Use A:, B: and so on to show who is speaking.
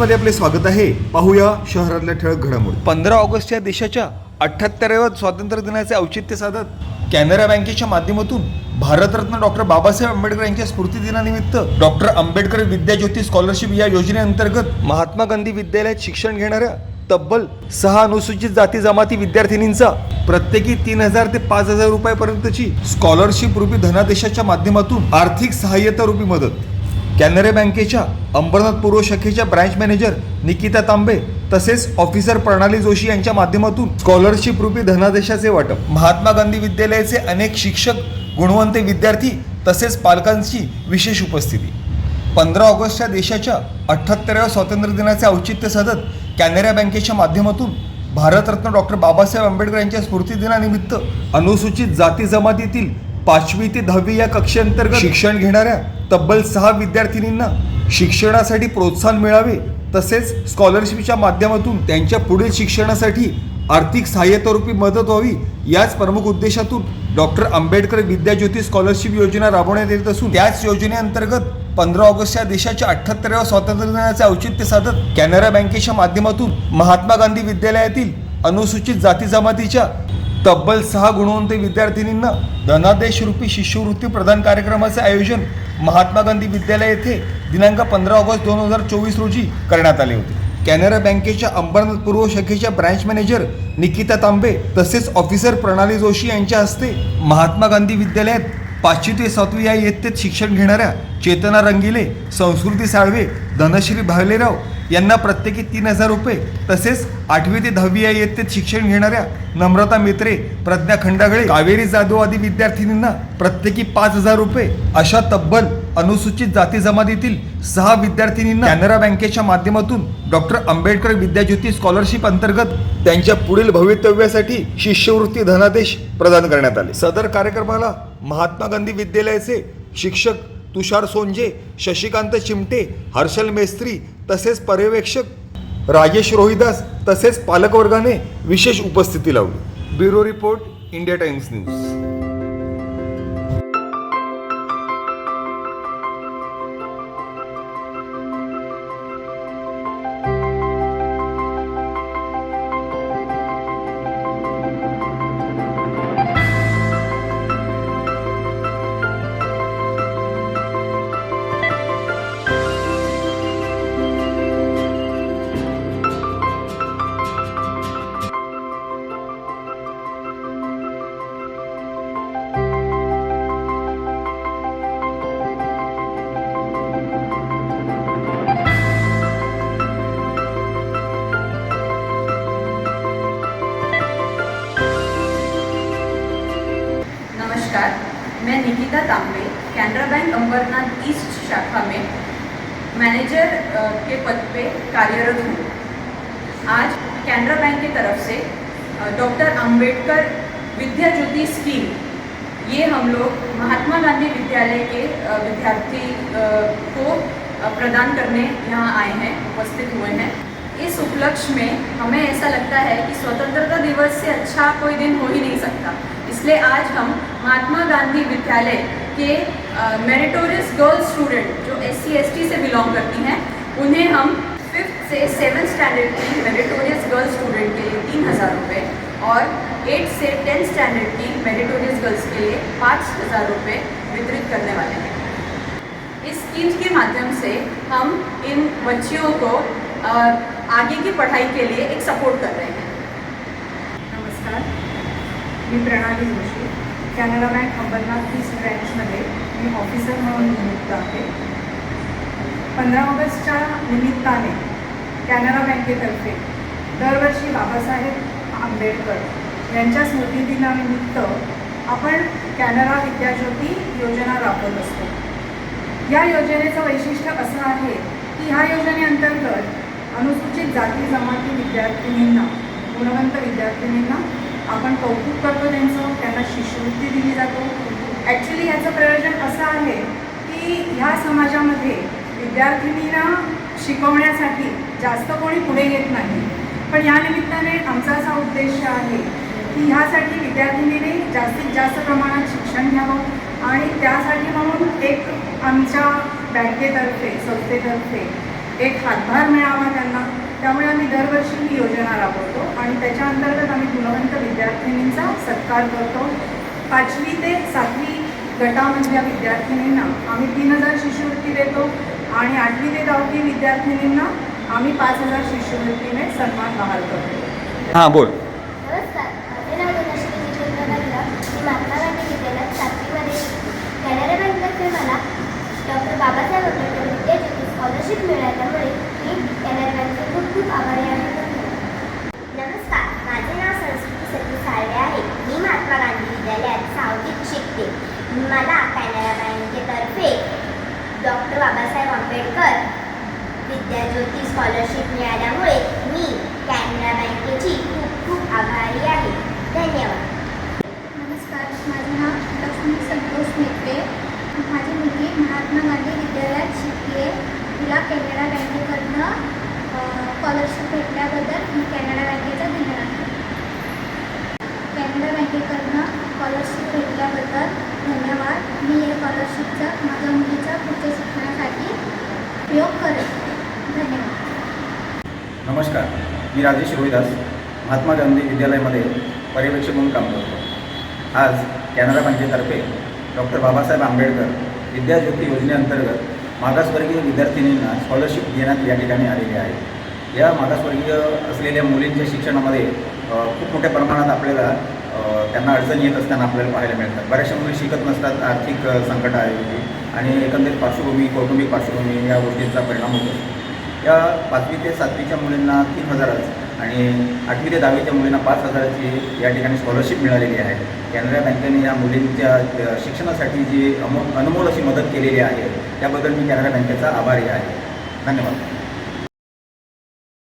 A: मध्ये आपले स्वागत आहे. पाहूया शहरातल्या ठळक घडामोडी. पंधरा ऑगस्ट या देशाच्या अठ्ठ्याहत्तराव्या स्वातंत्र्य दिनाचे औचित्य साधत कॅनरा बँकेच्या माध्यमातून भारतरत्न डॉक्टर बाबासाहेब आंबेडकर यांच्या स्मृतिदिनानिमित्त डॉक्टर आंबेडकर विद्याज्योती स्कॉलरशिप या योजनेअंतर्गत महात्मा गांधी विद्यालयात शिक्षण घेणाऱ्या तब्बल सहा अनुसूचित जाती जमाती विद्यार्थिनींचा प्रत्येकी तीन हजार ते पाच हजार रुपयापर्यंतची स्कॉलरशिप रूपी धनादेशाच्या माध्यमातून आर्थिक सहाय्यता रूपी मदत. कॅनरा बँकेच्या अंबरनाथ पूर्व शाखेच्या ब्रँच मॅनेजर निकिता तांबे तसेच ऑफिसर प्रणाली जोशी यांच्या माध्यमातून स्कॉलरशिप रूपी धनादेशाचे वाटप. महात्मा गांधी विद्यालयाचे अनेक शिक्षक गुणवंत विद्यार्थी तसेच पालकांची विशेष उपस्थिती. पंधरा ऑगस्टच्या देशाच्या अठ्ठ्याहत्तराव्या स्वातंत्र्य दिनाचे औचित्य साधत कॅनरा बँकेच्या माध्यमातून भारतरत्न डॉक्टर बाबासाहेब आंबेडकर यांच्या स्मृतिदिनानिमित्त अनुसूचित जाती जमातीतील पाचवी ते दहावी या कक्षेअंतर्गत शिक्षण घेणाऱ्या तब्बल सहा विद्यार्थिनींना शिक्षणासाठी प्रोत्साहन मिळावे तसेच स्कॉलरशिपच्या माध्यमातून त्यांच्या पुढील शिक्षणासाठी आर्थिक सहाय्यतारूपी मदत व्हावी याच प्रमुख उद्देशातून डॉक्टर आंबेडकर विद्याज्योती स्कॉलरशिप योजना राबवण्यात येत असून त्याच योजनेअंतर्गत पंधरा ऑगस्ट या देशाच्या अठ्ठ्याहत्तराव्या स्वातंत्र्य दिनाचे औचित्य साधत कॅनरा बँकेच्या माध्यमातून महात्मा गांधी विद्यालयातील अनुसूचित जाती जमातीच्या तब्बल सहा गुणवंत विद्यार्थिनींना धनादेश रूपी शिष्यवृत्ती प्रदान कार्यक्रमाचे आयोजन महात्मा गांधी विद्यालय येथे दिनांक पंधरा ऑगस्ट दोन हजार चोवीस रोजी करण्यात आले होते. कॅनरा बँकेच्या अंबरनाथ पूर्व शाखेच्या ब्रँच मॅनेजर निकिता तांबे तसेच ऑफिसर प्रणाली जोशी यांच्या हस्ते महात्मा गांधी विद्यालयात पाचवी ते सातवी या इयत्तेत शिक्षण घेणाऱ्या चेतना रंगिले संस्कृती साळवे धनश्री भालेराव यांना प्रत्येकी तीन हजार रुपये. तसेच आठवी ते दहावी या इयत्तेत शिक्षण घेणाऱ्या नम्रता मित्रे प्रज्ञा खंडागळे कावेरी जाधव आदी विद्यार्थिनींना प्रत्येकी पाच हजार रुपये. अशा तब्बल अनुसूचित जाती जमातीतील सहा विद्यार्थिनींना कॅनरा बँकेच्या माध्यमातून डॉक्टर आंबेडकर विद्याज्योती स्कॉलरशिप अंतर्गत त्यांच्या पुढील भवितव्यासाठी शिष्यवृत्ती धनादेश प्रदान करण्यात आले. सदर कार्यक्रमाला महात्मा गांधी विद्यालयाचे शिक्षक तुषार सोंजे शशिकांत चिमटे हर्षल मेस्त्री तसेच पर्यवेक्षक राजेश रोहिदास तसेच पालकवर्गाने विशेष उपस्थिती लावली. Bureau report India Times news.
B: Nikita Tambe, Canara bank Ambernath east शाखा में मैनेजर के पद पे कार्यरत हूँ। आज कैनरा बैंक की तरफ़ से डॉक्टर अंबेडकर विद्या ज्योति स्कीम, ये हम लोग महात्मा गांधी विद्यालय के विद्यार्थी को प्रदान करने यहाँ आए हैं, उपस्थित हुए हैं। इस उपलक्ष्य में हमें ऐसा लगता है कि स्वतंत्रता दिवस से अच्छा कोई दिन हो ही नहीं सकता। इसलिए आज हम महात्मा गांधी विद्यालय के मेरिटोरियस गर्ल स्टूडेंट जो एस सी से बिलोंग करती हैं, उन्हें हम फिफ्थ से सेवन स्टैंडर्ड की मेरिटोरियस गर्ल स्टूडेंट के लिए तीन हज़ार रुपये और एट से टेंथ स्टैंडर्ड की मेरिटोरियस गर्ल्स के लिए पाँच हज़ार रुपये वितरित करने वाले हैं। इस स्कीम के माध्यम से हम इन बच्चियों को आगे की पढ़ाई के लिए एक सपोर्ट कर रहे हैं।
C: नमस्कार, मैं प्रणाली जोशी। कॅनरा बँक अंबरनाथ ईस्ट ब्रँचमध्ये मी ऑफिसर म्हणून नियुक्त आहे. पंधरा ऑगस्टच्या निमित्ताने कॅनरा बँकेतर्फे दरवर्षी बाबासाहेब आंबेडकर यांच्या स्मृतिदिनानिमित्त आपण कॅनरा विद्याज्योती योजना राबवत असतो. या योजनेचं वैशिष्ट्य असं आहे की ह्या योजनेअंतर्गत अनुसूचित जाती जमाती विद्यार्थिनींना गुणवंत विद्यार्थिनी आपण कौतुक करतो त्यांचं त्यांना शिष्यवृत्ती दिली जातो. ॲक्च्युली याचं प्रयोजन असं आहे की ह्या समाजामध्ये विद्यार्थिनींना शिकवण्यासाठी जास्त कोणी पुढे येत नाही. पण या निमित्ताने आमचा असा उद्देश आहे की ह्यासाठी विद्यार्थिनीने जास्तीत जास्त प्रमाणात शिक्षण घ्यावं आणि त्यासाठी म्हणून एक आमच्या बँकेतर्फे संस्थेतर्फे एक हातभार मिळावा त्यांना. त्यामुळे आम्ही दरवर्षी ही योजना राबवतो आणि त्याच्या अंतर्गत आम्ही गुणवंत विद्यार्थिनींचा सत्कार करतो. पाचवी ते सातवी गटामधल्या विद्यार्थिनींना आम्ही तीन हजार शिष्यवृत्ती देतो आणि आठवी ते दहावी विद्यार्थिनींना आम्ही पाच हजार शिष्यवृत्तीने सन्मान बहाल करतो.
A: हां बोल.
D: नमस्कार. माझे नाव धनश्री जितेंद्र नगरा मी महात्मा गांधी विद्यालयात सातवीमध्ये कॅनरा बँकेतर्फे मला डॉक्टर बाबासाहेब आंबेडकर विद्याज्योती मिळाल्यामुळे मी कॅनरा खूप खूप आभारी आहे नमस्कार माझे नाव संस्कृती सती साळवे आहे मी महात्मा गांधी विद्यालयात सावधीत शिकते मला कॅनरा बँकेतर्फे डॉक्टर बाबासाहेब आंबेडकर विद्याज्योती स्कॉलरशिप मिळाल्यामुळे मी कॅनरा बँकेची खूप खूप आभारी आहे धन्यवाद
E: नमस्कार माझे नाव लक्ष्मी संतोष मेत्रे माझी मुलगी महात्मा गांधी विद्यालयात शिकते तिला कॅनडा बँकेकडनं स्कॉलरशिप भेटल्याबद्दल मी कॅनडा बँकेचा धन्यवाद कॅनडा बँकेकडनं स्कॉलरशिप भेटल्याबद्दल धन्यवाद. मी या स्कॉलरशिपचा माझ्या मुलीच्या पुढच्या शिक्षणासाठी उपयोग करेन. धन्यवाद.
F: नमस्कार. मी राजेश रोहिदास महात्मा गांधी विद्यालयामध्ये पर्यवेक्षक म्हणून काम करतो. आज कॅनरा बँकेतर्फे डॉक्टर बाबासाहेब आंबेडकर विद्याज्योती योजनेअंतर्गत मागासवर्गीय विद्यार्थिनींना स्कॉलरशिप देण्यात या ठिकाणी आलेली आहे. या मागासवर्गीय असलेल्या मुलींच्या शिक्षणामध्ये खूप मोठ्या प्रमाणात आपल्याला त्यांना अडचणी येत असताना आपल्याला पाहायला मिळतात. बऱ्याचशा मुली शिकत नसतात आर्थिक संकट आहे आणि एकंदरीत पार्श्वभूमी कौटुंबिक पार्श्वभूमी या गोष्टींचा परिणाम होतो. या पाचवी ते सातवीच्या मुलींना तीन हजाराचं आणि आठवी ते दहावीच्या मुलींना पाच हजाराची या ठिकाणी स्कॉलरशिप मिळालेली आहे. कॅनरा बँकेने या मुलींच्या शिक्षणासाठी जी अमो अनमोल अशी मदत केलेली आहे त्याबद्दल मी कॅनरा बँकेचा आभारी आहे. धन्यवाद.